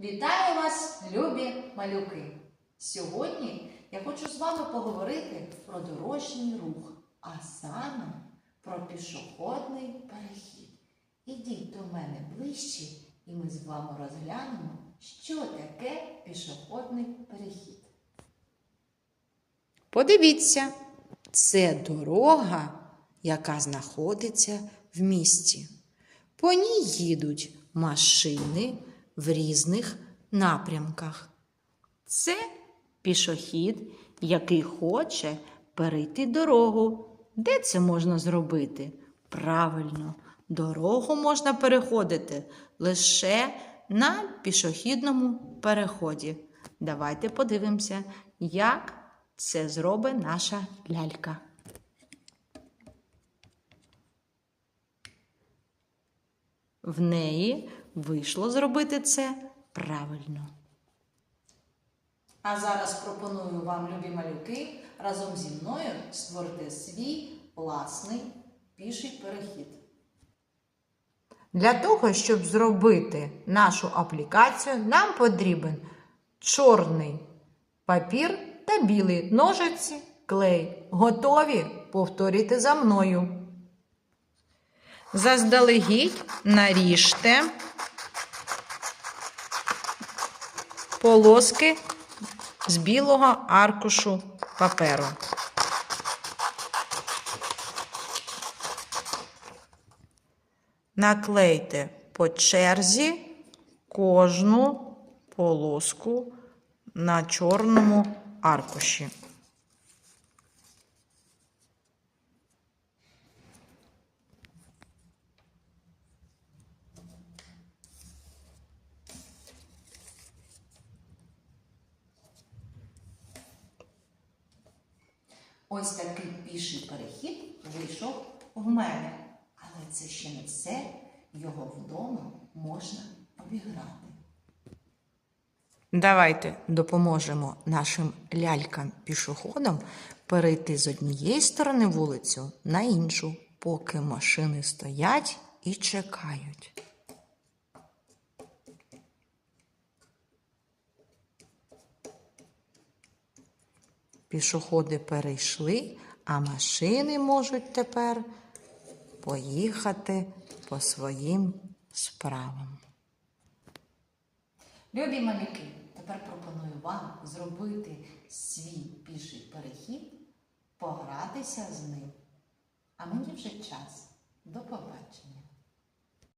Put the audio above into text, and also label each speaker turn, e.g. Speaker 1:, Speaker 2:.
Speaker 1: Вітаю вас, любі малюки! Сьогодні я хочу з вами поговорити про дорожній рух, а саме про пішохідний перехід. Ідіть до мене ближче, і ми з вами розглянемо, що таке пішохідний перехід.
Speaker 2: Подивіться, це дорога, яка знаходиться в місті. По ній їдуть машини в різних напрямках. Це пішохід, який хоче перейти дорогу. Де це можна зробити? Правильно, дорогу можна переходити лише на пішохідному переході. Давайте подивимося, як це зробить наша лялька. В неї вийшло зробити це правильно.
Speaker 1: А зараз пропоную вам, любі малюки, разом зі мною створити свій власний піший перехід.
Speaker 2: Для того, щоб зробити нашу аплікацію, нам потрібен чорний папір та білий ножиці, клей. Готові? Повторюйте за мною. Заздалегідь наріжте полоски з білого аркушу паперу. Наклейте по черзі кожну полоску на чорному аркуші.
Speaker 1: Ось такий піший перехід вийшов в мене. Але це ще не все. Його вдома можна обіграти.
Speaker 2: Давайте допоможемо нашим лялькам-пішоходам перейти з однієї сторони вулицю на іншу, поки машини стоять і чекають. Пішоходи перейшли, а машини можуть тепер поїхати по своїм справам.
Speaker 1: Любі малюки, тепер пропоную вам зробити свій піший перехід, погратися з ним. А мені вже час. До побачення.